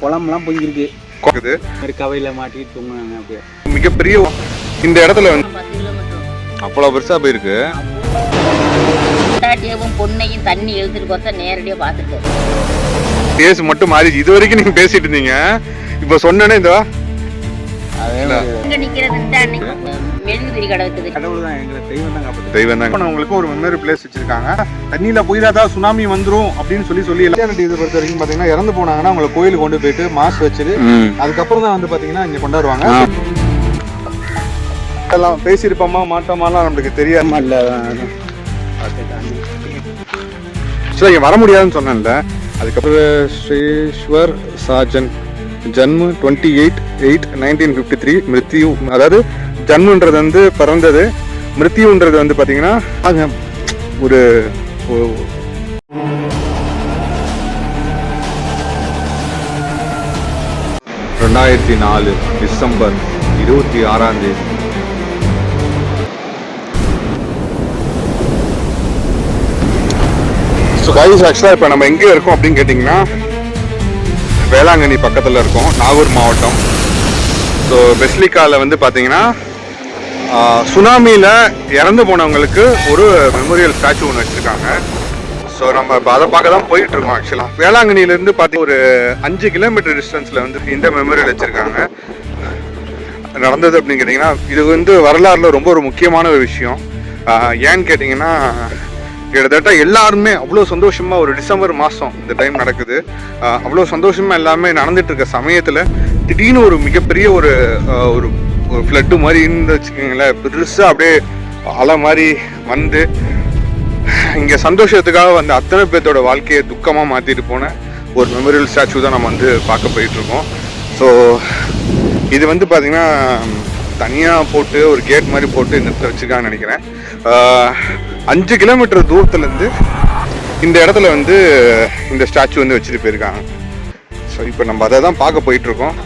குளம்லாம் பொங்கிருக்கு இருக்குது மாதிரி கவையில் மாட்டிட்டு தூங்குனாங்க அப்படியே. மிகப்பெரிய இந்த இடத்துல வந்து அவ்வளோ பெருசா போயிருக்கு. பொண்டாட்டியவும் பொண்ணையும் தண்ணி இழுத்துட்டு பார்த்தா நேரடியாக பார்த்துட்டு. பேஸ் மட்டும் மாறிச்சு. இது வரைக்கும் நீங்க பேசிட்டு இருந்தீங்க. இப்போ சொன்னேனே இந்த அதே கிடக்குது கடவுள் தான் எங்களை தெய்வம் தான் காப்பாற்று தெய்வம் தாங்க உங்களுக்கு ஒரு மெமரி பிளேஸ் வச்சிருக்காங்க. தண்ணியில போயிடாதா சுனாமி வந்துரும் அப்படின்னு சொல்லி சொல்லி இதை பொறுத்த வரைக்கும் பாத்தீங்கன்னா இறந்து போனாங்கன்னா அவங்களை கோயிலுக்கு கொண்டு போயிட்டு மாஸ் வச்சுட்டு அதுக்கப்புறம் தான் வந்து பாத்தீங்கன்னா இங்க கொண்டாடுவாங்க. எல்லாம் பேசியிருப்போமா மாட்டோமாலாம் நம்மளுக்கு தெரியாது இல்லை இங்கே வர முடியாதுன்னு சொன்னேன்ல. அதுக்கப்புறம் Sriswar Sajan ஜன்மு twenty eight eight nineteen fifty three மிருத்யு அதாவது ஜன்முன்றது வந்து பிறந்தது மிருத்யுன்றது வந்து பார்த்தீங்கன்னா அது ஒரு- ரெண்டாயிரத்தி நாலு டிசம்பர் இருபத்தி ஆறாம் தேதி. ஸோ கைஸ் ஆக்சுவலாக இப்போ நம்ம எங்கே இருக்கோம் அப்படின்னு கேட்டிங்கன்னா வேளாங்கண்ணி பக்கத்தில் இருக்கோம் நாகூர் மாவட்டம். ஸோ பெஸ்லிக்காவில் வந்து பார்த்தீங்கன்னா சுனாமியில் இறந்து போனவங்களுக்கு ஒரு மெமோரியல் ஸ்டாச்சு ஒன்று வச்சுருக்காங்க. ஸோ நம்ம இப்போ அதை பார்க்க தான் போயிட்டுருக்கோம் ஆக்சுவலாக வேளாங்கண்ணிலேருந்து பார்த்து ஒரு அஞ்சு கிலோமீட்டர் டிஸ்டன்ஸில் வந்து இந்த மெமோரியல் வச்சுருக்காங்க. நடந்தது அப்படின்னு கேட்டிங்கன்னா இது வந்து வரலாறுல ரொம்ப ஒரு முக்கியமான ஒரு விஷயம். ஏன்னு கேட்டிங்கன்னா கிட்டத்தட்ட எல்லாருமே அவ்வளோ சந்தோஷமாக ஒரு டிசம்பர் மாதம் இந்த டைம் நடக்குது. அவ்வளோ சந்தோஷமாக எல்லாமே நடந்துட்டு இருக்க சமயத்தில் திடீர்னு ஒரு மிகப்பெரிய ஒரு ஒரு ஒரு ஃப்ளட்டு மாதிரி இருந்து வச்சுக்கோங்களேன். பெருசாக அப்படியே அலை மாதிரி வந்து இங்கே சந்தோஷத்துக்காக வந்த அத்தனை பேர்த்தோட வாழ்க்கையை துக்கமாக மாற்றிட்டு போன ஒரு மெமோரியல் ஸ்டாச்சு தான் நம்ம வந்து பார்க்க போயிட்டுருக்கோம் ஸோ இது வந்து பார்த்திங்கன்னா தனியாக போட்டு ஒரு கேட் மாதிரி போட்டு இந்த இடத்துல வச்சுருக்காங்கன்னு நினைக்கிறேன். அஞ்சு கிலோமீட்டர் தூரத்துலேருந்து இந்த இடத்துல வந்து இந்த ஸ்டாச்சு வந்து வச்சுட்டு போயிருக்காங்க. ஸோ இப்போ நம்ம அதை தான் பார்க்க போயிட்டுருக்கோம்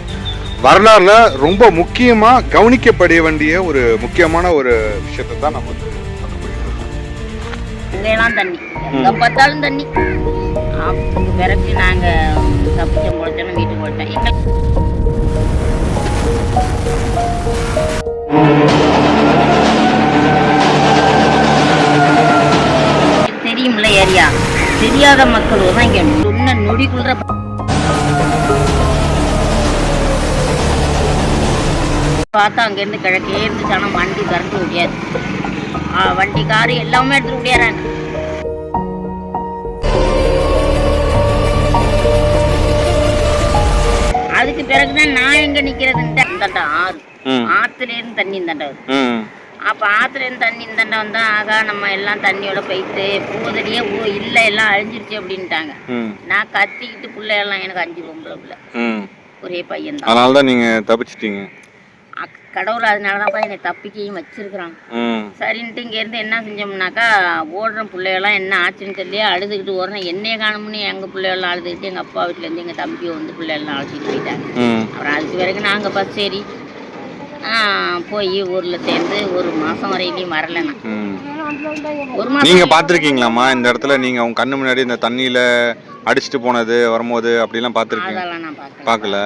வரலாறுல ரொம்ப முக்கியமா கவனிக்கப்பட வேண்டிய ஒரு முக்கியமான ஒரு விஷயத்தை தான் நம்ம வந்து பார்க்க தண்ணி. எங்க பார்த்தாலும் தண்ணி. அதுக்கு பிறகு நாங்க தப்பிச்ச முளைச்சோன்னு வீட்டுக்கு போட்டேன் தெரியும்ல ஏரியா? தெரியாத மக்கள் தான் இங்க. சொன்ன நொடிக்குள்ள பார்த்தா அங்கேருந்து கிழக்கே இருந்துச்சு. ஆனால் வண்டி கரண்ட் முடியாது வண்டி காரு எல்லாமே எடுத்துட்டு முடியாறாங்க அதுக்கு பிறகுதான் நான் எங்க நிக்கிறதுன்ட்டு இந்தாண்ட ஆறு. ஆத்துல இருந்து தண்ணி ம். அப்ப ஆத்துல இருந்து தண்ணி இந்தாண்ட வந்தா ஆகா நம்ம எல்லாம் தண்ணியோட போயிட்டு பூதடியே ஓ இல்ல எல்லாம் அழிஞ்சிருச்சு அப்படின்ட்டாங்க. நான் கத்திக்கிட்டு பிள்ளை எல்லாம் எனக்கு அஞ்சு பொம்பளை பிள்ளை. ஒரே பையன் தான் அதனால தான் நீங்கள் தப்பிச்சிட்டீங்க. கடவுள் அதனாலதான் என்னை தப்பிக்கையும் வச்சிருக்கிறான் ம். சரின்ட்டு இங்கேருந்து என்ன செஞ்சோம்னாக்கா ஓடுற பிள்ளைகள்லாம் என்ன ஆச்சுன்னு சொல்லி அழுதுகிட்டு ஓடுறேன். என்னைய காணும்னு எங்கள் பிள்ளைகள்லாம் அழுதுகிட்டு எங்கள் அப்பா வீட்டிலேருந்து எங்கள் தம்பி வந்து பிள்ளைகள்லாம் அழைச்சிட்டு போயிட்டாங்க. அப்புறம் அதுக்கு பிறகு நாங்கள் பஸ் ஏறி போய் ஊரில் சேர்ந்து ஒரு மாதம் வரையிலையும் வரல நான். ம். ஒரு மாதம் நீங்கள் பார்த்துருக்கீங்களாம்மா? இந்த இடத்துல நீங்கள் உங்க கண்ணு முன்னாடி இந்த தண்ணியில் அடிச்சிட்டு போனது வரும்போது அப்படிலாம் பார்த்துருக்கீங்க? அதெல்லாம் நான் பார்க்கல.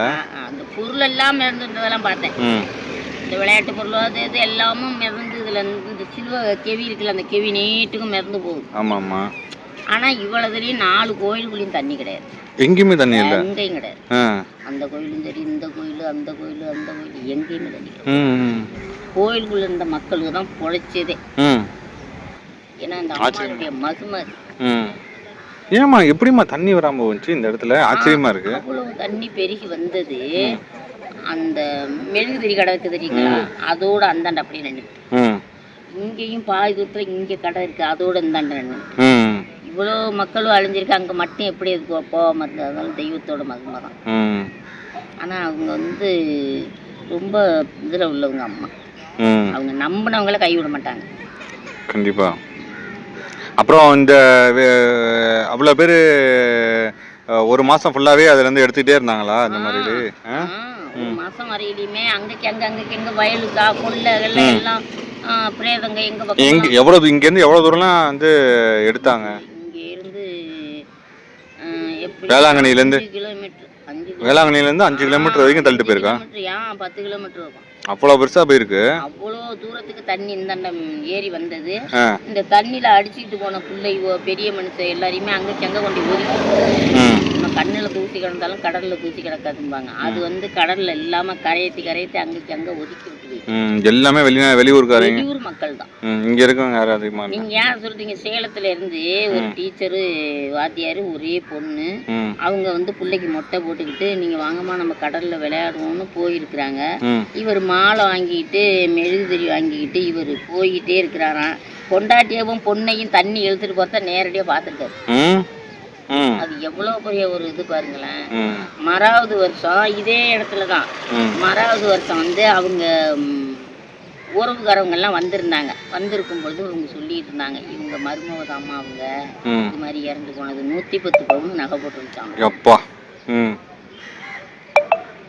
அந்த பொருள் எல்லாம் மிதந்துட்டதெல்லாம் பார்த்தேன். இந்த விளையாட்டு பொருள் அது இது எல்லாமும் மிதந்து இதில் இந்த சிலுவை கெவி இருக்குல்ல அந்த கெவி நீட்டுக்கும் மிதந்து போகுது. ஆமாம் ஆமாம் ஆனால் இவ்வளவுலேயும் நாலு கோயிலுக்குள்ளேயும் தண்ணி கிடையாது. எங்கேயுமே தண்ணி இல்லை? எங்கேயும் கிடையாது. அந்த கோயிலும் சரி இந்த கோயில் அந்த கோயில் அந்த கோயில் எங்கேயுமே தண்ணி கிடையாது. கோயிலுக்குள்ள இருந்த மக்களுக்கு தான் பொழைச்சதே. ஏன்னா இந்த அம்மாவுடைய மகிமை. அது. ம். ஏம்மா எப்படிம்மா தண்ணி வராமல் வந்துச்சு இந்த இடத்துல? ஆச்சரியமா இருக்கு. அவ்வளவு தண்ணி பெருகி வந்தது. அந்த மெழுகுதிரி கடை இருக்குது தெரியுங்களா? அதோட அந்தாண்ட அப்படியே நின்று இங்கேயும் பாதி தூரத்தில் இங்கே கடை இருக்கு அதோட இந்தாண்ட நின்று இவ்வளோ மக்களும் அழிஞ்சிருக்கு அங்கே மட்டும் எப்படி போ- போகாம இருந்தது? அதனால தெய்வத்தோட மகிமை தான். ஆனால் அவங்க வந்து ரொம்ப இதில் உள்ளவங்க அம்மா. அவங்க நம்பினவங்கள கைவிட மாட்டாங்க. கண்டிப்பா. அப்புறம் இந்த அவ்வளோ பேர் ஒரு மாதம் ஃபுல்லாகவே அதுலேருந்து எடுத்துக்கிட்டே இருந்தாங்களா இந்த மாதிரி மாசம் வரையிலுமே அங்கக்கு அங்க அங்கக்கு எங்க வயலுக்கா கொள்ளைகள்ல எல்லாம் ஆ, பிரேதங்க எங்க பக்கம் எங்க எவ்வளோ இங்கேருந்து எவ்வளோ தூரம்லாம் வந்து எடுத்தாங்க? இங்க இருந்து ஆ, எப்படி வேளாங்கண்ணியிலேருந்து? அஞ்சு கிலோமீட்டர் அஞ்சு அஞ்சு வேளாங்கண்ணில இருந்து அஞ்சு கிலோமீட்டர் வரைக்கும் தள்ளிட்டு போயிருக்கா? கிலோமீட்டர் ஏன் பத்து கிலோமீட்டர் இருக்கும். அவ்வளோ பெருசா போயிருக்கு. அவ்வளோ தூரத்துக்கு தண்ணி இந்தாண்டம் ஏறி வந்தது. இந்த தண்ணியில அடிச்சுட்டு போன பிள்ளைவோ பெரிய மனுஷன் எல்லாரையுமே அங்க கொண்டு ஒதுக்கி ம். நம்ம கண்ணுல தூசி கிடந்தாலும் கடல்ல தூசி கிடக்காதும்பாங்க. அது வந்து கடல்ல இல்லாம கரையத்தி கரையத்தி அங்கக்கு அங்க ஒதுக்கி விட்டு போயிடுச்சு. ம் எல்லாமே வெளியூருக்காரங்க வெளியூர் மக்கள் தான் இங்க இருக்கவங்க யாரும் அதிகமா நீங்க ஏன் சொல்றீங்க? சேலத்துல இருந்து ஒரு டீச்சரு வாத்தியாரு ஒரே பொண்ணு. அவங்க வந்து பிள்ளைக்கு மொட்டை போட்டுக்கிட்டு நீங்க வாங்கம்மா நம்ம கடல்ல விளையாடுவோம்னு போயிருக்கிறாங்க. இவர் மாலை வாங்கிக்கிட்டு மெழுகுதிரி வாங்கிக்கிட்டு இவர் போய்கிட்டே இருக்கிறாராம். பொண்டாட்டியவும் பொண்ணையும் தண்ணி இழுத்துட்டு போறத நேரடியா ம். அது எவ்வளவு பெரிய ஒரு இது பாருங்களேன். மறாவது வருஷம் இதே இடத்துல தான் ம். மறாவது வருஷம் வந்து அவங்க ம், உறவுக்காரவங்க எல்லாம் வந்திருந்தாங்க. வந்திருக்கும் பொழுது அவங்க சொல்லிட்டு இருந்தாங்க இவங்க மருமகதாம்மா அவங்க. ம். இது மாதிரி இறந்து போனது நூத்தி பத்து பவுன் நகை போட்டுருந்துச்சாங்க எப்பா. ம்.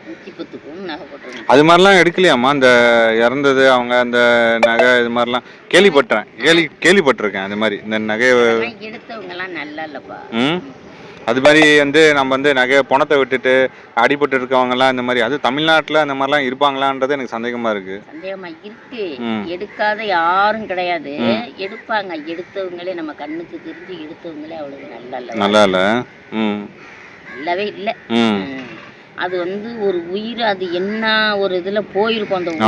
நூத்தி பத்து பவுன் நகை போட்டுருந்துச்சு அது மாதிரிலாம் எடுக்கலையாம்மா? அந்த இறந்தது அவங்க அந்த நகை இது மாதிரிலாம். கேள்விப்பட்டேன். கேள்வி கேள்விப்பட்டிருக்கேன் அது மாதிரி. இந்த நகையை ஆனா எடுத்தவங்க எல்லாம் நல்லா இல்லப்பா. அது மாதிரி வந்து நம்ம வந்து நகையை பணத்தை விட்டுட்டு அடிபட்டு இருக்கவங்கலாம் இந்த மாதிரி அது தமிழ்நாட்டில் அந்த மாதிரிலாம் இருப்பாங்களான்றது எனக்கு சந்தேகமாக இருக்கு. சந்தேகமா இருக்கு. எடுக்காத யாரும் கிடையாது. எடுப்பாங்க. எடுத்தவங்களே நம்ம கண்ணுக்கு தெரிஞ்சு எடுத்தவங்களே அவ்வளவு நல்லா இல்ல நல்லா இல்லை ம். நல்லாவே இல்லை. ம். அது வந்து ஒரு உயிர் அது என்ன ஒரு இதுல போயிருக்கும் அந்த உயிர்.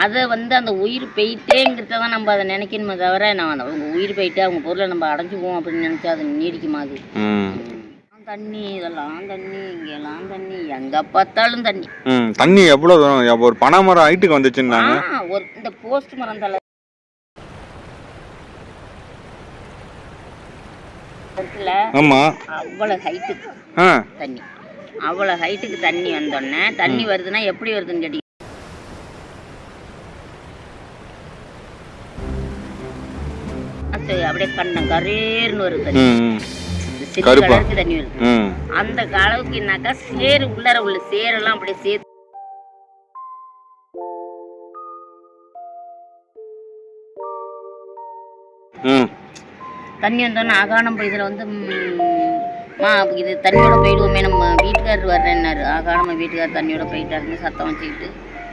அதை வந்து அந்த உயிர் போயிட்டேங்கிறத தான் நம்ம அதை நினைக்கணுமே தவிர நான் அவங்க உயிர் போயிட்டு அவங்க பொருளை நம்ம அடைஞ்சுக்குவோம் அப்படின்னு நினைச்சா அது நீடிக்குமா அது தண்ணி இதெல்லாம் தண்ணி இங்கெல்லாம் தண்ணி எங்க பார்த்தாலும் தண்ணி. தண்ணி எவ்வளோ தூரம் ஒரு பனைமரம் ஹைட்டுக்கு வந்துச்சுன்னாங்க. ஒரு இந்த போஸ்ட் மரம் தலை. இருக்குல்ல ஆமாம் அவ்வளவு ஹைட்டுக்கு ஆ. தண்ணி. அவ்வளவு ஹைட்டுக்கு தண்ணி வந்தோடனே தண்ணி வருதுன்னா எப்படி வருதுன்னு கேட்டீங்க? அப்படியே கண்ணம் கரேர்னு வருது தண்ணி. தண்ணி வருது. அந்த அளவுக்குனாக்கா சேறு உள்ளார உள்ள சேரெல்லாம் அப்படியே சேர்த்து தண்ணி வந்தோடனே ஆகானம் போய் இதில் வந்து ம், இது தண்ணியோட போயிடுவோமே நம்ம வீட்டுக்காரர் வர்றேன்னாரு. ஆகானம வீட்டுக்காரர் தண்ணியோட போயிட்டாருன்னு சத்தம் வச்சுக்கிட்டு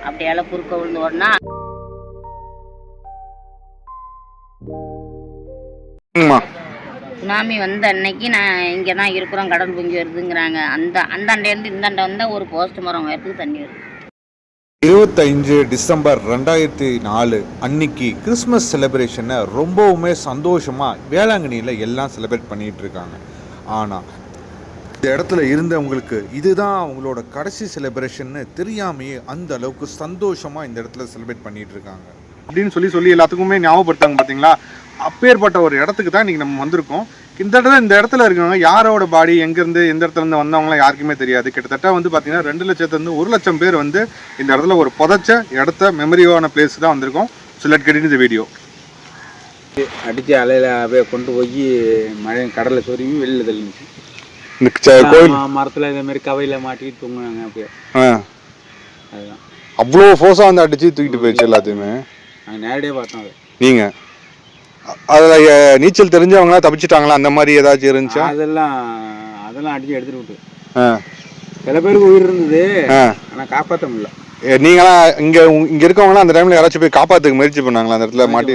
அப்படியால குறுக்க விழுந்து ஓடனா. சுனாமி வந்த அன்னைக்கு நான் இங்கே தான் இருக்கிறோம் கடல் பொங்கி வருதுங்கிறாங்க. அந்த அந்தாண்டேருந்து இந்தாண்ட வந்தால் ஒரு போஸ்ட் மரம் உயரத்துக்கு தண்ணி வருது. இருபத்தைந்து டிசம்பர் ரெண்டாயிரத்தி நாலு அன்னைக்கு கிறிஸ்மஸ் செலிப்ரேஷனை ரொம்பவுமே சந்தோஷமாக வேளாங்கண்ணியில் எல்லாம் செலிப்ரேட் பண்ணிகிட்டு இருக்காங்க. ஆனால் இந்த இடத்துல இருந்தவங்களுக்கு இதுதான் அவங்களோட கடைசி செலிப்ரேஷன்னு தெரியாமையே அந்த அளவுக்கு சந்தோஷமாக இந்த இடத்துல செலிப்ரேட் பண்ணிட்டு இருக்காங்க. அப்படின்னு சொல்லி சொல்லி எல்லாத்துக்குமே ஞாபகப்படுத்தாங்க பார்த்தீங்களா அப்பேற்பட்ட ஒரு இடத்துக்கு தான் இன்னைக்கு நம்ம வந்திருக்கோம். இந்த இடத்துல இந்த இடத்துல இருக்கவங்க யாரோட பாடி எங்கேருந்து எந்த இடத்துல இருந்து வந்தவங்களாம் யாருக்குமே தெரியாது. கிட்டத்தட்ட வந்து பார்த்தீங்கன்னா ரெண்டு லட்சத்துலேருந்து ஒரு லட்சம் பேர் வந்து இந்த இடத்துல ஒரு புதைச்ச இடத்த மெமரியான பிளேஸ் தான் வந்திருக்கோம். ஸோ லெட் கெட் இந்த வீடியோ அடிச்சு அலையில அப்படியே கொண்டு போய் மழை கடல்ல சொருவி வெளியில தள்ளிச்சு இந்த மரத்துல இதே மாதிரி கவையில மாட்டிக்கிட்டு தூங்குனாங்க அப்படியே. அதுதான். அவ்வளோ ஃபோர்ஸாக வந்து அடிச்சு தூக்கிட்டு போயிடுச்சு எல்லாத்தையுமே. நாங்கள் நேரடியாக பார்த்தோம் அது. நீங்க? அ- அதுல நீச்சல் தெரிஞ்சவங்களா தப்பிச்சிட்டாங்களா? அந்த மாதிரி ஏதாச்சும் இருந்துச்சா? அதெல்லாம் அதெல்லாம் அடிச்சு எடுத்துட்டு விட்டு. சில பேருக்கு உயிர் இருந்தது ஆ. ஆனா காப்பாற்ற முடியல. நீங்களாம் இங்க இங்க இருக்கவங்களாம் அந்த டைம்ல யாராச்சும் போய் காப்பாத்துக்கு முயற்சி பண்ணாங்களா? அந்த இடத்துல மாட்டி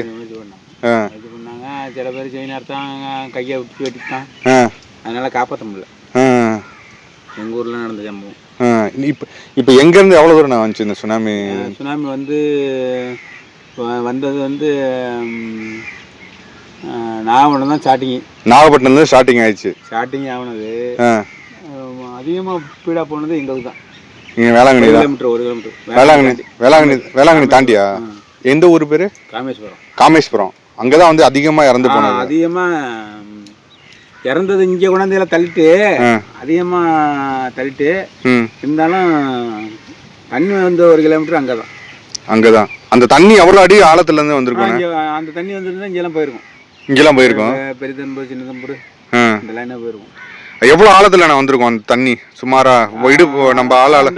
இது பண்ணாங்க. சில பேர் செயின் அறுத்தாங்க கையை விட்டு வெட்டிட்டான். அதனால காப்பாற்ற முடியல. ஆ. எங்க ஊர்ல நடந்த சம்பவம். இப்போ இப்போ எங்கேருந்து எவ்வளோ தூரம் நான் வந்துச்சு இந்த சுனாமி? சுனாமி வந்து வந்தது வந்து நாகப்பட்டினம் தான் ஸ்டார்டிங்கு நாகப்பட்டினம்லேருந்து ஸ்டார்டிங் ஆயிடுச்சு. ஸ்டார்டிங் ஆனது அதிகமாக ஸ்பீடாக போனது எங்களுக்கு தான். ஒரு வேளாங்கண்ணி தான். கிலோமீட்டர் ஒரு கிலோமீட்டர் வேளாங்கண்ணி வேளாங்கண்ணி வேளாங்கண்ணி தாண்டியா? எந்த ஊர் பேர்? ராமேஸ்வரம் காமேஸ்வரம். அங்கே தான் வந்து அதிகமாக இறந்து போனது. அதிகமாக இறந்தது இங்கே கொண்டாந்து தள்ளிட்டு. அதிகமாக தள்ளிட்டு இருந்தாலும் தண்ணி வந்து ஒரு கிலோமீட்டர் அங்கே தான் அங்கே தான் அந்த தண்ணி எவ்வளோ அடி ஆழத்துலேருந்து வந்திருக்கும் அந்த தண்ணி வந்திருந்தா இங்கெல்லாம் போயிருக்கும். இங்கெல்லாம் போயிருக்கோம்? பெரிய தம்பு சின்ன தம்பு ஆ. இந்த லைனாக போயிருக்கும். எவ்வளோ ஆழத்தில் நான் வந்திருக்கோம் அந்த தண்ணி? சுமாரா இடுப்பு நம்ம ஆள் ஆள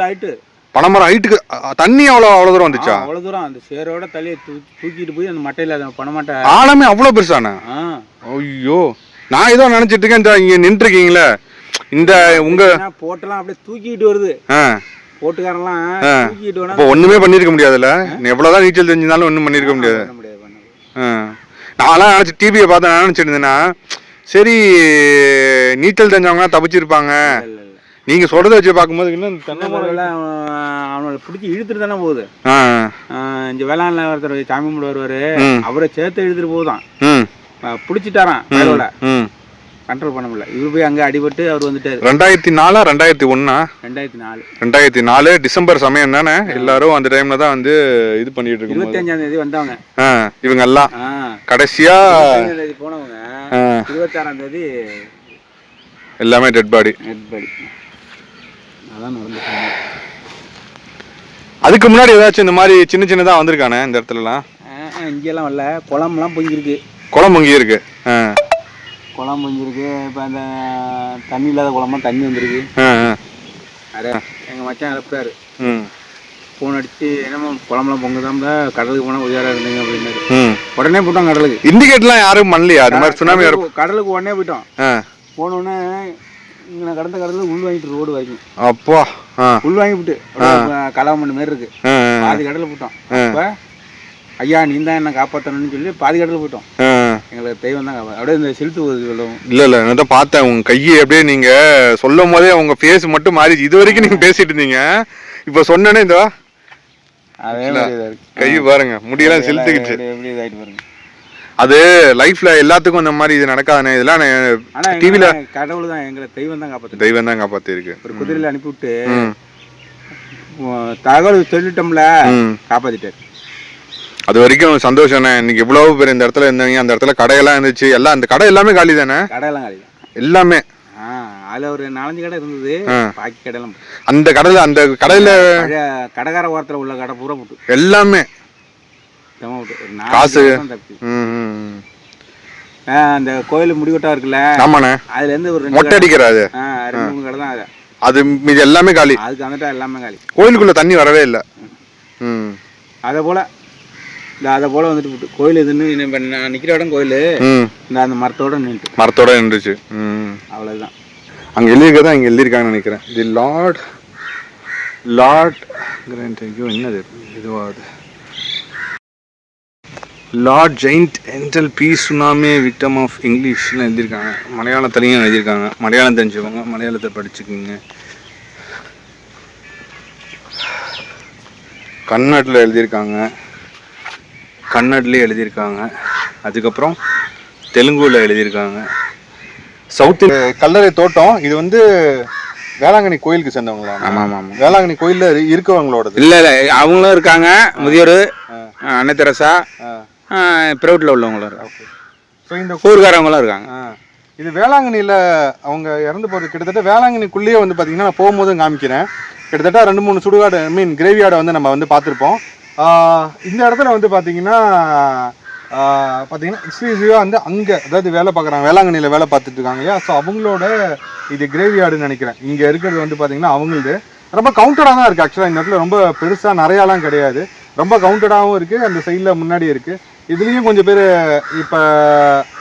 பனைமரம் ஹைட்டுக்கு தண்ணி அவ்வளோ அவ்வளோ தூரம் வந்துச்சா? அவ்வளோ தூரம். அந்த சேரோட தலையை தூக்கிட்டு போய் அந்த மட்டையில் அந்த பனைமட்டை ஆழமே அவ்வளோ பெருசாண்ணே. ஆ. ஐயோ. நான் ஏதோ நினைச்சிட்டு இருக்கேன் இந்த இங்க நின்றுருக்கீங்களே. இந்த உங்க போட்டெல்லாம் அப்படியே தூக்கிட்டு வருது. போட்டுக்காரெல்லாம். தூக்கிட்டு அப்போ ஒண்ணுமே பண்ணிருக்க முடியாதுல்ல? நீ எவ்வளவுதான் நீச்சல் தெரிஞ்சிருந்தாலும் ஒண்ணும் பண்ணிருக்க முடியாது. நான்லாம் நினச்சி டிவியை பார்த்து நான் நினச்சிட்டு இருந்தேன்னா சரி நீச்சல் தெரிஞ்சவங்க தப்பிச்சிருப்பாங்க. நீங்க சொல்றத வச்சு பார்க்கும்போது இன்னும் தென்னை தென்னை மரம் மரம்லாம் அவனை பிடிச்சி இழுத்துட்டு தானே போகுது. இங்க வேளாண்ல ஒருத்தர் சாமி கும்பிட வருவாரு. அவரை சேர்த்து இழுத்துட்டு போகுதான். பிடிச்சிட்டாரான் வயலோட ம் கண்ட்ரோல் பண்ண முடியல. இவர் போய் அங்க அடிபட்டு அவர் வந்துட்டாரு. ரெண்டாயிரத்தி நாலா ரெண்டாயிரத்தி ஒண்ணா? ரெண்டாயிரத்தி நாலு. ரெண்டாயிரத்தி நாலு டிசம்பர் சமயம் தானே எல்லாரும் அந்த டைம்ல தான் வந்து இது பண்ணிட்டு இருக்கும் இருபத்தஞ்சாம் தேதி வந்தவங்க. இவங்க எல்லாம். கடைசியா தேதி போனவங்க இருபத்தாறாம் தேதி எல்லாமே டெட் பாடி நெட்படி அதான் நடந்து அதுக்கு முன்னாடி ஏதாச்சும் இந்த மாதிரி சின்ன சின்னதா வந்திருக்கானே இந்த இடத்துலலாம்? இங்கெல்லாம் வரல. குளம்லாம் பொங்கிருக்கு குளம் பொங்கி இருக்கு ஆ, குளம் பொங்கிருக்கு இப்போ அந்த தண்ணி இல்லாத குளமா தண்ணி வந்திருக்கு. எங்கள் மச்சான் இழப்பாரு ம், ஃபோன் அடிச்சு என்னமோ குளம்லாம் பொங்குதாம்ல? கடலுக்கு போனால் உயரம் இருந்தீங்க அப்படின்னாரு. உடனே போயிட்டோம் கடலுக்கு. இண்டிகேட்லாம் யாரும் பண்ணலையா? அது மாதிரி சுனாமி கடலுக்கு- உடனே போயிட்டோம் போனோடனே நான் கடந்த கடலில் உள் வாங்கிட்டு ரோடு வரைக்கும். அப்பா உள் வாங்கிவிட்டு கலாமண்ணு மாரி இருக்கு. பாதி கடலில் போயிட்டோம் அப்போ ஐயா நீ தான் என்ன காப்பாற்றணும்னு சொல்லி பாதி கடலில் போயிட்டோம். எங்களுக்கு தெய்வம் தான் அப்படியே இந்த செலுத்து சொல்லுவோம். இல்ல இல்ல நான் தான் பார்த்தேன். உங்க கையை அப்படியே நீங்க சொல்லும் போதே உங்க ஃபேஸ் மட்டும் மாறிச்சு இது வரைக்கும் நீங்க பேசிட்டு இருந்தீங்க. இப்ப சொன்னேனே இந்த மாதிரி கை பாருங்க. முடியெல்லாம் எப்படி இதாயிட்டு பாருங்க. அது லைஃப்ல எல்லாத்துக்கும் இந்த மாதிரி இது நடக்காதுண்ணே இதெல்லாம் எங்களை கடவுள் தான் எங்களை தெய்வம் தான் காப்பாற்று தெய்வம் தான் காப்பாத்தி இருக்கு ஒரு குதிரையில அனுப்பிவிட்டு தகவல் சொல்லிட்டோம்ல. காப்பாத்திட்டாரு. அது வரைக்கும் சந்தோஷம்ண்ணே இன்னைக்கு இவ்வளவு பேர் இந்த இடத்துல இருந்தீங்க அந்த இடத்துல கடையெல்லாம் இருந்துச்சு எல்லாம் அந்த கடை எல்லாமே காலி தானே? கடையெல்லாம் காலி எல்லாமே. அதுல ஒரு நாலஞ்சு கடை இருந்தது. பாக்கி கடையெல்லாம். அந்த கடையில அந்த கடையில கடைக்கார ஓரத்துல உள்ள கடை பூரா போட்டு. எல்லாமே தெம விட்டு ஒரு நாலஞ்சு காசு. அந்த கோயில் முடிவட்டா இருக்குல்ல? ஆமாண்ணே. அதுல இருந்து ஒரு மொட்டை அடிக்கிறாரு. ரெண்டு மூணு கடை தான் அது. அது மீதி எல்லாமே காலி. அதுக்கு வந்துட்டா எல்லாமே காலி. கோயிலுக்குள்ள தண்ணி வரவே இல்லை. ம். அதை போல இந்த அதை போல வந்துட்டு கோயில் இதுன்னு இப்ப நான் நிக்கிற இடம் கோயில். இந்த அந்த மரத்தோட நின்றுட்டு மரத்தோட நின்றுச்சு. ம். அவ்வளவுதான். அங்கே எழுதியிருக்கதான் இங்கே எழுதியிருக்காங்கன்னு நினைக்கிறேன். தி லார்ட் லார்ட் கிராண்ட் ஐயோ என்னது இதுவாகுது லார்ட் ஜெயிண்ட் என்டல் பீஸ் சுனாமி விக்டம் ஆஃப் இங்கிலீஷ்னு எழுதியிருக்காங்க. மலையாளத்துலையும் எழுதியிருக்காங்க. மலையாளம் தெரிஞ்சவங்க மலையாளத்தை படிச்சுக்கோங்க. கன்னடில் எழுதியிருக்காங்க. கன்னட்லேயே எழுதியிருக்காங்க. அதுக்கப்புறம் தெலுங்குல எழுதியிருக்காங்க. சவுத் கல்லறை தோட்டம் இது வந்து வேளாங்கண்ணி கோயிலுக்கு சேர்ந்தவங்களா ஆமா ஆமா ஆமா. வேளாங்கண்ணி கோயில்ல இரு- இருக்கவங்களோடது. இல்ல இல்ல. அவங்களும் இருக்காங்க. முதியோர் அன்னை தெரசா. பிரைவேட்ல உள்ளவங்களும் இருக்காங்க. ஸோ இந்த ஊருக்காரவங்களும் இருக்காங்க. இது வேளாங்கண்ணியில் அவங்க இறந்து போகிறது கிட்டத்தட்ட வேளாங்கண்ணிக்குள்ளேயே வந்து பார்த்தீங்கன்னா நான் போகும்போது காமிக்கிறேன். கிட்டத்தட்ட ரெண்டு மூணு சுடுகாடு ஐ மீன் கிரேவியார்டை வந்து நம்ம வந்து பார்த்துருப்போம். இந்த இடத்துல வந்து பார்த்தீங்கன்னா பார்த்தீங்கன்னா எக்ஸ்க்ளூசிவாக வந்து அங்கே அதாவது வேலை பார்க்குறாங்க வேளாங்கண்ணியில் வேலை பார்த்துட்டு இருக்காங்க இல்லையா? ஸோ அவங்களோட இது கிரேவியார்டுன்னு நினைக்கிறேன். இங்கே இருக்கிறது வந்து பார்த்தீங்கன்னா அவங்களுது. ரொம்ப கவுண்டடாக தான் இருக்குது ஆக்சுவலாக இந்த இடத்துல ரொம்ப பெருசாக நிறையாலாம் கிடையாது. ரொம்ப கவுண்டடாகவும் இருக்குது அந்த சைடில் முன்னாடி இருக்குது இதுலேயும் கொஞ்சம் பேர் இப்போ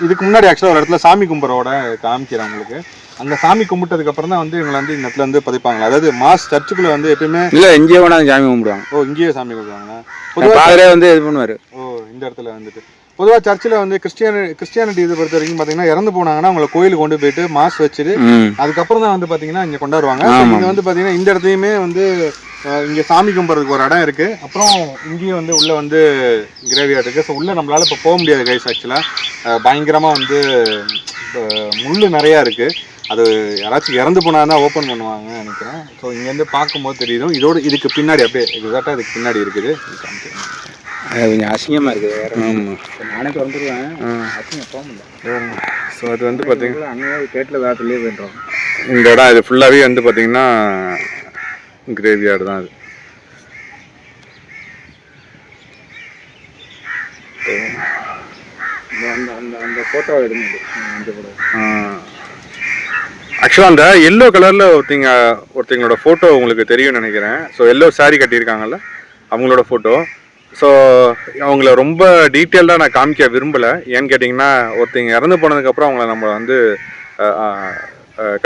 இதுக்கு முன்னாடி ஆக்சுவலாக ஒரு இடத்துல சாமி கும்பிட்றோட காமிக்கிறேன் உங்களுக்கு. அங்கே சாமி கும்பிட்டதுக்கு அப்புறம் தான் வந்து இவங்களை வந்து இந்த இடத்துல வந்து பதிப்பாங்க அதாவது மாஸ் சர்ச்சுக்குள்ள வந்து எப்பயுமே இல்ல எங்கேயோ வேணா சாமி கும்பிடுவாங்க. ஓ இங்கேயே சாமி கும்பிடுவாங்களா? பொதுவாக வந்து இது பண்ணுவாரு. ஓ இந்த இடத்துல வந்துட்டு. பொதுவாக சர்ச்சில் வந்து கிறிஸ்டியான கிறிஸ்டியானிட்டி இது பொறுத்த வரைக்கும் பார்த்தீங்கன்னா இறந்து போனாங்கன்னா அவங்களை கோயிலுக்கு கொண்டு போயிட்டு மாஸ் வச்சுட்டு அதுக்கப்புறம் தான் வந்து பார்த்தீங்கன்னா இங்கே கொண்டாடுவாங்க. இங்கே வந்து பார்த்தீங்கன்னா இந்த இடத்துலையுமே வந்து இங்கே சாமி கும்பிட்றதுக்கு ஒரு இடம் இருக்குது அப்புறம் இங்கேயும் வந்து உள்ளே வந்து கிரேவியார்ட் இருக்குது ஸோ உள்ளே நம்மளால் இப்போ போக முடியாது கைஸ் ஆக்சுவலாக பயங்கரமாக வந்து முள்ளு நிறையா இருக்குது அது யாராச்சும் இறந்து போனால் தான் ஓப்பன் பண்ணுவாங்கன்னு நினைக்கிறேன். ஸோ இங்கேருந்து பார்க்கும்போது தெரியும் இதோட இதுக்கு பின்னாடி அப்படியே எக்ஸாக்டாக இதுக்கு பின்னாடி இருக்குது. அது கொஞ்சம் அசிங்கமா இருக்குது. வேற நானே திறந்துருவேன். அசிங்கம் போக முடியல ஸோ அது வந்து பார்த்தீங்கன்னா அங்கேயே கேட்டில் வேட்டிலே போயிடுறோம். இந்த இடம் இது ஃபுல்லாகவே வந்து பார்த்தீங்கன்னா கிரேவியார்டு தான் அது. ஆக்சுவலாக அந்த எல்லோ கலரில் ஒருத்தங்க ஒருத்தங்களோட ஃபோட்டோ உங்களுக்கு தெரியும்னு நினைக்கிறேன். ஸோ எல்லோ saree கட்டியிருக்காங்கல்ல அவங்களோட ஃபோட்டோ ஸோ அவங்கள ரொம்ப டீட்டெயில்டாக நான் காமிக்க விரும்பலை. ஏன்னு கேட்டிங்கன்னா ஒருத்தங்க இறந்து போனதுக்கப்புறம் அவங்கள நம்ம வந்து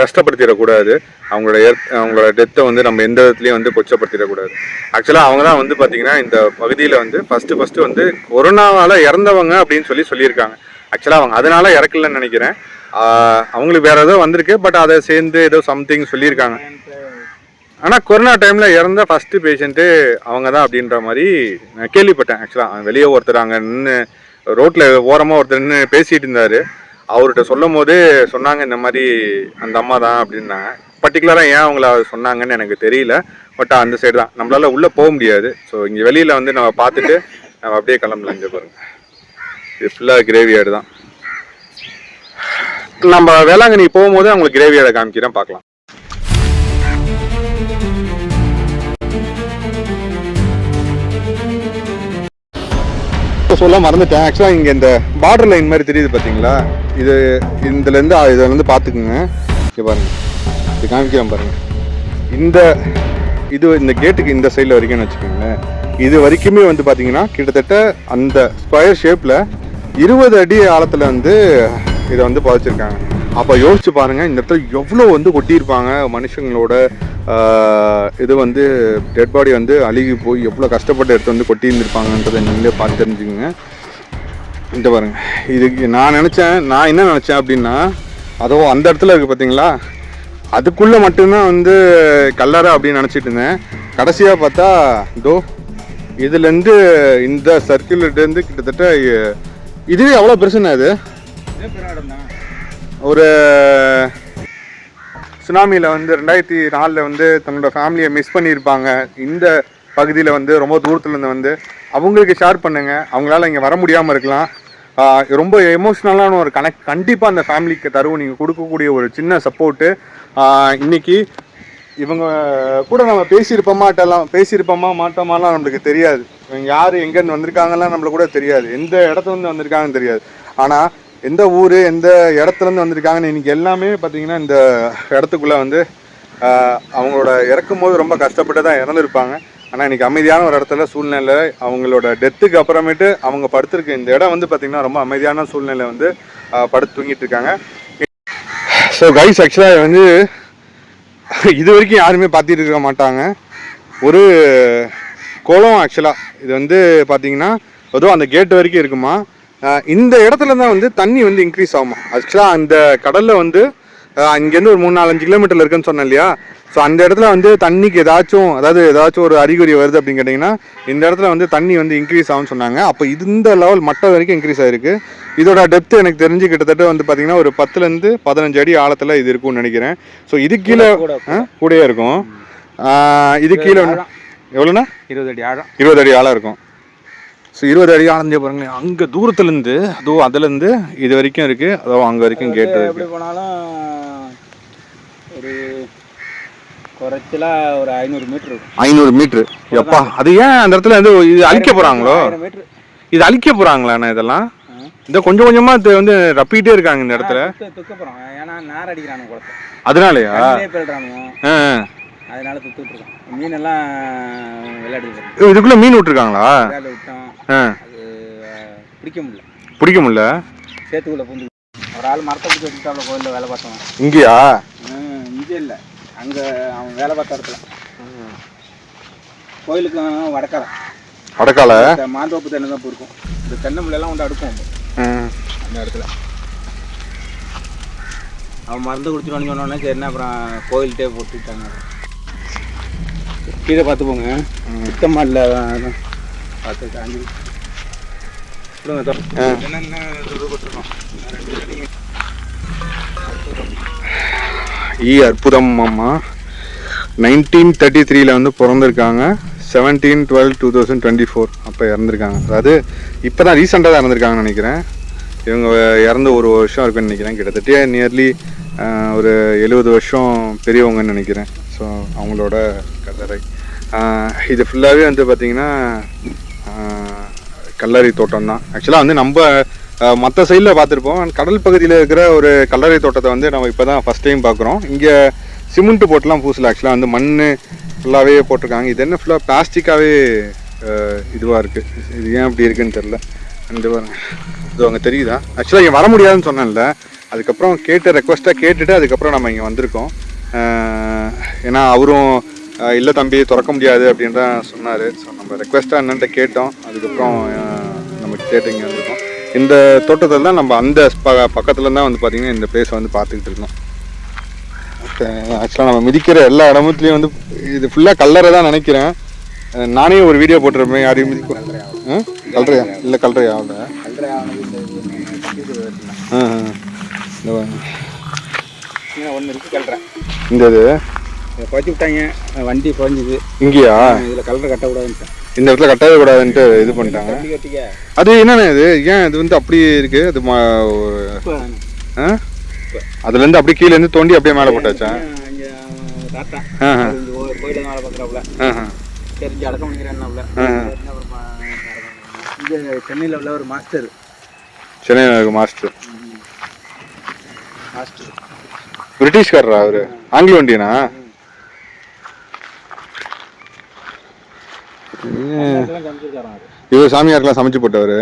கஷ்டப்படுத்திடக்கூடாது. அவங்களோட எர்த் அவங்களோட டெத்தை வந்து நம்ம எந்த விதத்துலையும் வந்து கொச்சப்படுத்திடக்கூடாது. ஆக்சுவலாக அவங்க தான் வந்து பார்த்தீங்கன்னா இந்த பகுதியில் வந்து ஃபஸ்ட்டு ஃபஸ்ட்டு வந்து கொரோனாவால் இறந்தவங்க அப்படின்னு சொல்லி சொல்லியிருக்காங்க. ஆக்சுவலாக அவங்க அதனால் இறக்கலன்னு நினைக்கிறேன். அவங்களுக்கு வேறு ஏதோ வந்திருக்கு பட் அதை சேர்ந்து ஏதோ சம்திங் சொல்லியிருக்காங்க. ஆனால் கொரோனா டைமில் இறந்த ஃபஸ்ட்டு பேஷண்ட்டு அவங்க தான் அப்படின்ற மாதிரி நான் கேள்விப்பட்டேன். ஆக்சுவலாக வெளியே ஒருத்தர் அங்கே நின்று ரோட்டில் ஓரமாக ஒருத்தர் நின்று பேசிகிட்டு இருந்தார். அவர்கிட்ட சொல்லும் போது சொன்னாங்க இந்த மாதிரி அந்த அம்மா தான் அப்படின்னாங்க. பர்டிகுலராக ஏன் அவங்கள சொன்னாங்கன்னு எனக்கு தெரியல. பட் அந்த சைடு தான். நம்மளால உள்ளே போக முடியாது. ஸோ இங்கே வெளியில் வந்து நம்ம பார்த்துட்டு நம்ம அப்படியே கிளம்பலாம் இங்கே பாருங்க. இது ஃபுல்லாக கிரேவியார்டு தான். நம்ம வேளாங்கண்ணி போகும்போது அவங்களுக்கு கிரேவியார்டை காமிக்கிறேன் பார்க்கலாம். இப்போ சொல்ல மறந்துட்டேன். ஆக்சுவலாக இங்கே இந்த பார்டர் லைன் மாதிரி தெரியுது பார்த்தீங்களா இது இதுலேருந்து இதை வந்து பார்த்துக்குங்க இங்கே பாருங்கள் இது காமிக்கிறேன் பாருங்கள் இந்த இது இந்த கேட்டுக்கு இந்த சைடில் வரைக்கும்னு வச்சுக்கோங்களேன். இது வரைக்குமே வந்து பார்த்தீங்கன்னா கிட்டத்தட்ட அந்த ஸ்கொயர் ஷேப்பில் இருபது அடி ஆழத்தில் வந்து இதை வந்து புதைச்சிருக்காங்க. அப்போ யோசிச்சு பாருங்கள் இந்த இடத்துல எவ்வளோ வந்து கொட்டியிருப்பாங்க மனுஷங்களோட இது வந்து டெட் பாடி வந்து அழுகி போய் எவ்வளோ கஷ்டப்பட்டு எடுத்து வந்து கொட்டிருந்திருப்பாங்கன்றதை நீங்களே பார்த்து தெரிஞ்சுக்கோங்க. இந்த பாருங்க இதுக்கு நான் நினச்சேன் நான் என்ன நினச்சேன் அப்படின்னா அதோ அந்த இடத்துல இருக்குது பார்த்தீங்களா அதுக்குள்ளே மட்டும்தான் வந்து கல்லறை அப்படின்னு நினச்சிட்டு இருந்தேன். கடைசியாக பார்த்தா இதோ இதுலேருந்து இந்த சர்க்கிள்லேருந்து கிட்டத்தட்ட இதுவே எவ்வளோ பெருசுண்ணா இது? ஒரு சுனாமியில் வந்து ரெண்டாயிரத்தி நாலில் வந்து தன்னோட ஃபேமிலியை மிஸ் பண்ணியிருப்பாங்க. இந்த பகுதியில் வந்து ரொம்ப தூரத்துலேருந்து வந்து அவங்களுக்கு ஷேர் பண்ணுங்கள் அவங்களால இங்கே வர முடியாமல் இருக்கலாம். ரொம்ப எமோஷ்னலான ஒரு கனெக்ட் கண்டிப்பாக அந்த ஃபேமிலிக்கு தருவோம். நீங்கள் கொடுக்கக்கூடிய ஒரு சின்ன சப்போர்ட்டு இன்னைக்கு இவங்க கூட நம்ம பேசியிருப்போமா பேசியிருப்போமா மாட்டோமாலாம் நம்மளுக்கு தெரியாது. இவங்க யார் எங்கேருந்து வந்திருக்காங்கலாம் நம்மளுக்கு கூட தெரியாது. எந்த இடத்துல இருந்து வந்திருக்காங்கன்னு தெரியாது. ஆனால் எந்த ஊர் எந்த இடத்துலேருந்து வந்திருக்காங்கன்னு இன்னைக்கு எல்லாமே பார்த்தீங்கன்னா இந்த இடத்துக்குள்ளே வந்து அவங்களோட இறக்கும் போது ரொம்ப கஷ்டப்பட்டு தான் இறந்துருப்பாங்க. ஆனால் இன்னைக்கு அமைதியான ஒரு இடத்துல சூழ்நிலை அவங்களோட டெத்துக்கு அப்புறமேட்டு அவங்க படுத்திருக்க இந்த இடம் வந்து பார்த்திங்கன்னா ரொம்ப அமைதியான சூழ்நிலை வந்து படுத்து தூங்கிட்டு இருக்காங்க. ஸோ கைஸ் ஆக்சுவலாக வந்து இது வரைக்கும் யாருமே பார்த்துட்டு இருக்க மாட்டாங்க. ஒரு குளம் ஆக்சுவலாக இது வந்து பார்த்தீங்கன்னா ஏதோ அந்த கேட்டு வரைக்கும் இருக்குமா? இந்த இடத்துல தான் வந்து தண்ணி வந்து இன்க்ரீஸ் ஆகுமா. ஆக்சுவலாக அந்த கடலில் வந்து இங்கேருந்து ஒரு மூணு நாலஞ்சு கிலோமீட்டர்ல இருக்குன்னு சொன்னேன் இல்லையா? ஸோ அந்த இடத்துல வந்து தண்ணிக்கு ஏதாச்சும் அதாவது ஏதாச்சும் ஒரு அறிகுறி வருது அப்படின்னு கேட்டிங்கன்னா இந்த இடத்துல வந்து தண்ணி வந்து இன்க்ரீஸ் ஆகும்னு சொன்னாங்க. அப்போ இந்த லெவல் மட்டம் வரைக்கும் இன்க்ரீஸ் ஆயிருக்கு. இதோட டெப்த் எனக்கு தெரிஞ்சு கிட்டத்தட்ட வந்து பார்த்தீங்கன்னா ஒரு பத்துலேருந்து பதினஞ்சு அடி ஆழத்தில் இது இருக்கும்னு நினைக்கிறேன். ஸோ இது கீழே கூடயே இருக்கும். இது கீழே எவ்வளோண்ணா? இருபது அடி ஆழம். இருபது அடி ஆழம் இருக்கும். ஸோ இருபது அடி ஆழந்தே பாருங்க அங்கே தூரத்துலேருந்து அதோ அதுலேருந்து இது வரைக்கும் இருக்குது அதோ அங்கே வரைக்கும் கேட்டு எப்படி போனாலும் ஒரு குறைச்சலா ஒரு ஐநூறு இருக்கும். ஐநூறு மீட்ரு எப்பா அது ஏன் அந்த இடத்துல வந்து இது அழிக்க போகிறாங்களோ இது அழிக்க போகிறாங்களாண்ணா இதெல்லாம்? இந்த கொஞ்சம் கொஞ்சமாக இது வந்து ரப்பிக்கிட்டே இருக்காங்க இந்த இடத்துல. துக்க போறோம் ஏன்னா நார் அடிக்கிறானு குளத்தை அதனாலயா? அதனால துத்துட்டு இருக்கோம் மீன் எல்லாம் விளையாடுது ஓ, இதுக்குள்ளே மீன் விட்டுருக்காங்களா? வேலை விட்டோம். அது பிடிக்க முடியல. பிடிக்க முடியல? சேத்துக்குள்ள பூந்து ஒரு ஆள் மரத்தை பிடிச்சி வச்சுட்டாப்ல கோயிலில் வேலை பார்த்தோம் இங்கேயா? இங்கே இல்லை. அங்கே அவன் வேலை பார்த்த இடத்துல. கோயிலுக்கும் வடக்கரை அடக்கால இந்த மாந்தோப்பு தென்னை தான் இருக்கும் இந்த தென்னை முள்ளையெல்லாம் கொண்டு அடுக்கும் ம் அந்த இடத்துல. அவன் மருந்து குடிச்சிட்டு சொன்னோன்னே சரிண்ணா அப்புறம் கோயில்கிட்டே போட்டுட்டாங்க. கீழே பார்த்து போங்க சுத்தமாக இல்லை பார்த்து காஞ்சி என்னென்ன. ஈ அற்புதம் அம்மா நைன்டீன் தேர்ட்டி த்ரீல வந்து பிறந்திருக்காங்க. Seventeen twelve two thousand twenty four அப்போ இறந்துருக்காங்க. அதாவது இப்போ தான் ரீசெண்டாக தான் இறந்துருக்காங்கன்னு நினைக்கிறேன். இவங்க இறந்து ஒரு வருஷம் இருக்குன்னு நினைக்கிறேன். கிட்டத்தட்ட நியர்லி ஒரு எழுபது வருஷம் பெரியவங்கன்னு நினைக்கிறேன். ஸோ அவங்களோட கல்லறை இது ஃபுல்லாகவே வந்து பார்த்திங்கன்னா கல்லறை தோட்டம் தான் ஆக்சுவலாக வந்து நம்ம மற்ற சைடில் பார்த்துருப்போம் கடல் பகுதியில் இருக்கிற ஒரு கல்லறை தோட்டத்தை வந்து நம்ம இப்போ தான் ஃபஸ்ட் டைம் பார்க்குறோம் இங்கே சிமெண்ட்டு போட்டுலாம் பூசல. ஆக்சுவலாக வந்து மண் ஃபுல்லாகவே போட்டிருக்காங்க. இது என்ன ஃபுல்லாக பிளாஸ்டிக்காகவே இதுவாக இருக்குது இது ஏன் அப்படி இருக்குன்னு தெரில அந்த இது அங்கே தெரியுதா? ஆக்சுவலாக இங்கே வர முடியாதுன்னு சொன்னேன்ல. அதுக்கப்புறம் கேட்டு ரெக்வஸ்ட்டாக கேட்டுட்டு அதுக்கப்புறம் நம்ம இங்கே வந்திருக்கோம். ஏன்னா அவரும் இல்லை தம்பி திறக்க முடியாது அப்படின்னு தான் சொன்னார். ஸோ நம்ம ரெக்வஸ்ட்டாக என்னன்ட்டு கேட்டோம். அதுக்கப்புறம் நமக்கு கேட்டு இங்கே வந்திருக்கோம். இந்த தோட்டத்தில் தான் நம்ம அந்த ப பக்கத்தில் தான் வந்து பார்த்திங்கன்னா இந்த பிளேஸை வந்து பார்த்துக்கிட்டு இருக்கோம். ஆக்சுவலாக நம்ம மிதிக்கிற எல்லா இடமுத்துலேயும் வந்து இது ஃபுல்லாக கல்லறை தான் நினைக்கிறேன். நானே ஒரு வீடியோ போட்டிருப்பேன். யாரையும் மிதிக்கும் கல்றையா இல்லை கல்றையா ஆனது இந்த ஒன்று இந்த இதை? குறைச்சி விட்டாங்க. வண்டி குறைஞ்சிது. இங்கேயா? இதில் கல்ற கட்டக்கூடாதுன்ட்டு இந்த இடத்துல கட்டவே கூடாதுன்ட்டு இது பண்ணிட்டாங்க. அது என்னண்ணே இது? ஏன் இது வந்து அப்படியே இருக்கு? அது மா- அதுலேருந்து அப்படியே கீழே இருந்து தோண்டி அப்படியே மேலே போட்டாச்சா இங்கே இங்கே. தெரிஞ்சு அடக்கம் பண்ணிக்கிறேன்னாப்புல. ஆ. இது சென்னையில் உள்ள ஒரு மாஸ்டர். சென்னை மாஸ்டர். மாஸ்டர். பிரிட்டிஷ்காரரா அவரு? ஆங்கிலோ இண்டியனா இதெல்லாம் சமைச்சிருக்காராம் அவர் இவர் சாமியாருக்கெல்லாம் சமைச்சு போட்டவர்.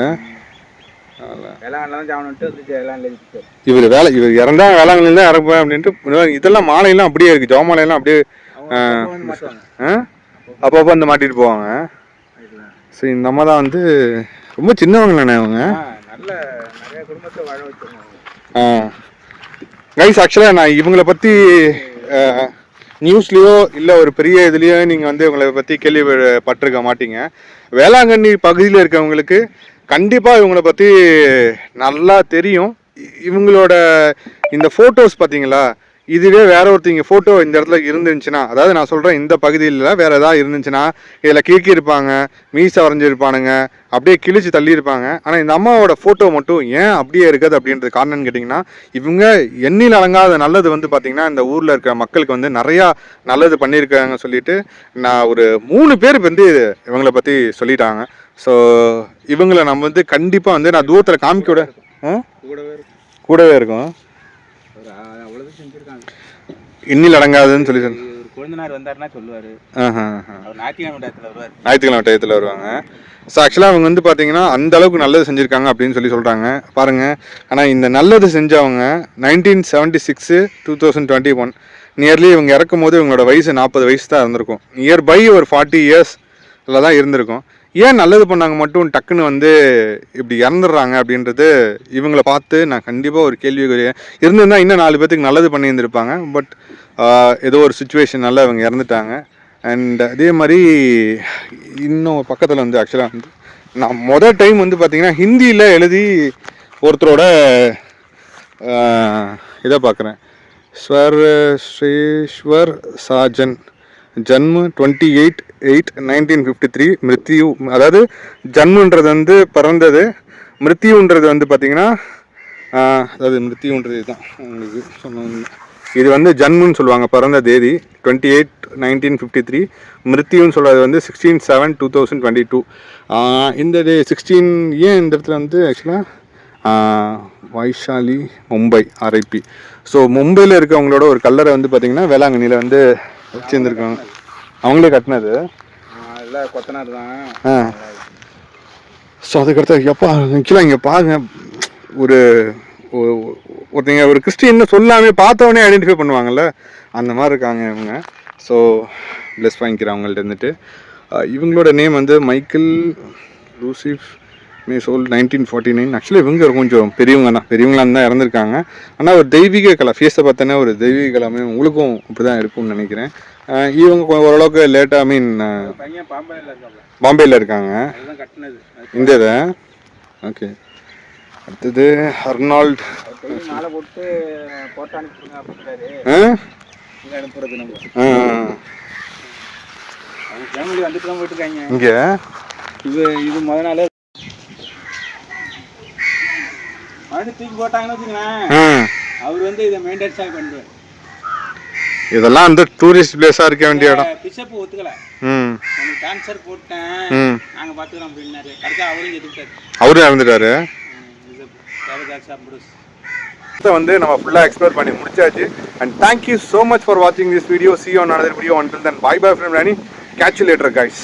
இவர் வேலை இவர் இறந்தா வேளாங்கண்ணில தான் இறப்பேன் அப்படின்ட்டு இதெல்லாம் மாலையெல்லாம் அப்படியே இருக்கு ஜோ மாலையெல்லாம் அப்படியே? அப்பப்போ வந்து மாட்டிட்டு போவாங்க. சரி இந்த அம்மா தான் வந்து ரொம்ப சின்னவங்களாண்ணே அவங்க. நல்ல நிறைய குடும்பத்தை வாழ வச்சிருக்காங்க. கைஸ் ஆக்சுவலாக நான் இவங்கள பற்றி நியூஸ்லேயோ இல்லை ஒரு பெரிய இதுலேயோ நீங்கள் வந்து இவங்களை பற்றி கேள்விப்பட்டிருக்க மாட்டீங்க. வேளாங்கண்ணி பகுதியில் இருக்கவங்களுக்கு கண்டிப்பாக இவங்கள பற்றி நல்லா தெரியும். இவங்களோட இந்த ஃபோட்டோஸ் பார்த்தீங்களா இதுவே வேற ஒருத்தங்க ஃபோட்டோ இந்த இடத்துல இருந்துச்சுன்னா அதாவது நான் சொல்கிறேன் இந்த பகுதியில் வேற ஏதாவது இருந்துச்சுன்னா இதில் கிறுக்கி இருப்பாங்க மீசை வரைஞ்சிருப்பானுங்க அப்படியே கிழிச்சு தள்ளியிருப்பாங்க ஆனால் இந்த அம்மாவோட ஃபோட்டோ மட்டும் ஏன் அப்படியே இருக்குது அப்படின்றது காரணம்னு கேட்டிங்கன்னா இவங்க எண்ணில் அடங்காத நல்லது வந்து பார்த்திங்கன்னா இந்த ஊரில் இருக்கிற மக்களுக்கு வந்து நிறையா நல்லது பண்ணியிருக்காங்க சொல்லிட்டு நான் ஒரு மூணு பேர் வந்து இவங்களை பற்றி சொல்லிட்டாங்க. ஸோ இவங்களை நம்ம வந்து கண்டிப்பாக வந்து நான் தூரத்தில் காமிக்க விட? கூடவே இருக்கும் கூடவே இருக்கும் ஒரு ஆ- அவ்வளவுதான் செஞ்சிருக்காங்க எண்ணில் அடங்காதுன்னு சொல்லி சொன்ன கொழுந்தனார் வந்தாருன்னா சொல்லுவாரு. ஞாயிற்றுக்கிழமை டயத்தில் வருவாங்க. ஸோ ஆக்சுவலாக அவங்க வந்து பார்த்தீங்கன்னா அந்த அளவுக்கு நல்லது செஞ்சுருக்காங்க அப்படின்னு சொல்லி சொல்கிறாங்க பாருங்கள் ஆனால் இந்த நல்லது செஞ்சவங்க nineteen seventy six two thousand twenty one nearly இவங்க இறக்கும் போது இவங்களோட வயசு நாற்பது வயசு தான் இருந்திருக்கும். நியர் பை ஒரு ஃபார்ட்டி இயர்ஸில் தான் இருந்திருக்கும். ஏன் நல்லது பண்ணாங்க மட்டும் டக்குன்னு வந்து இப்படி இறந்துடுறாங்க அப்படின்றது இவங்களை பார்த்து நான் கண்டிப்பாக ஒரு கேள்வி இருந்திருந்தால் இன்னும் நாலு பேர்த்துக்கு நல்லது பண்ணியிருந்திருப்பாங்க. பட் ஏதோ ஒரு சுச்சுவேஷனால இவங்க இறந்துட்டாங்க. அண்ட் அதே மாதிரி இன்னும் பக்கத்தில் வந்து ஆக்சுவலாக வந்து நான் மொதல் டைம் வந்து பார்த்திங்கன்னா ஹிந்தியில் எழுதி ஒருத்தரோட இதை பார்க்குறேன் ஸ்வர் Sriswar Sajan. ஜன்மு twenty eight eight nineteen fifty three மிருத்யு அதாவது ஜன்முன்றது வந்து பிறந்தது. மிருத்யுன்றது வந்து பார்த்தீங்கன்னா அதாவது மிருத்யுன்றது தான் உங்களுக்கு சொன்னாங்க இது வந்து ஜன்முன்னு சொல்லுவாங்க பிறந்த தேதி twenty eight nineteen fifty three மிருத்யுன்னு சொல்கிறது வந்து sixteen seven two thousand twenty two இந்த டே சிக்ஸ்டீன் ஏன் இந்த இடத்துல வந்து ஆக்சுவலாக வைஷாலி மும்பை ஆர்ஐபி ஸோ மும்பையில் இருக்கவங்களோட ஒரு கல்லறை வந்து பார்த்தீங்கன்னா வேளாங்கண்ணியில் வந்து வச்சுருந்துருக்காங்க அவங்களே கட்டினது? எல்லாம் கொத்தனார் தான். ஸோ அதுக்கடுத்து எப்பா ஆக்சுவலாக இங்கே பாருங்க. ஒரு ஒருத்தங்க ஒரு கிறிஸ்டின்னு சொல்லாமே பார்த்தவொடனே ஐடென்டிஃபை பண்ணுவாங்கல்ல? அந்த மாதிரி இருக்காங்க இவங்க. ஸோ ப்ளஸ் வாங்கிக்கிறேன் அவங்கள்ட்ட இருந்துட்டு. இவங்களோட நேம் வந்து மைக்கேல் லூசிஃப் மே சோல் நைன்டீன் ஃபார்ட்டி நைன் ஆக்சுவலி இவங்க கொஞ்சம் பெரியவங்க தான். பெரியவங்களாம் தான் இறந்துருக்காங்க. ஆனால் ஒரு தெய்வீக கலை ஃபேஸை பார்த்தோன்னே ஒரு தெய்வீக கலாமே உங்களுக்கும் அப்படி தான் இருக்கும்னு நினைக்கிறேன். இவங்க ஓரளவுக்கு லேட்டாக ஐ மீன் பாம்பேயில் இருக்காங்க. இந்த இதை. ஓகே. அடுத்தது ஆ? இங்க இது இது முத நாளே மறுபடியும் தூக்கி போட்டாங்கன்னு வச்சுங்களேன் ஆ. அவர் வந்து இதை மெயின்டெனன்ஸாக பண்ணுவார் இதெல்லாம் வந்து டூரிஸ்ட் பிளேஸாக இருக்க வேண்டிய இடம். பிஷப் ஒத்துக்கல. ம். கேன்சர் போட்டேன். ம். நாங்கள் பார்த்துக்கிறோம் அப்படின்னாரு. கடைசி அவரும் எதிர்த்தாரு அவரும் இறந்துட்டாரு. வந்து நம்ம ஃபுல்லாக எக்ஸ்ப்ளோர் பண்ணி முடிச்சாச்சு. And thank you so much for வாட்சிங் this video see on another video until then bye bye from Rani. Catch you later guys.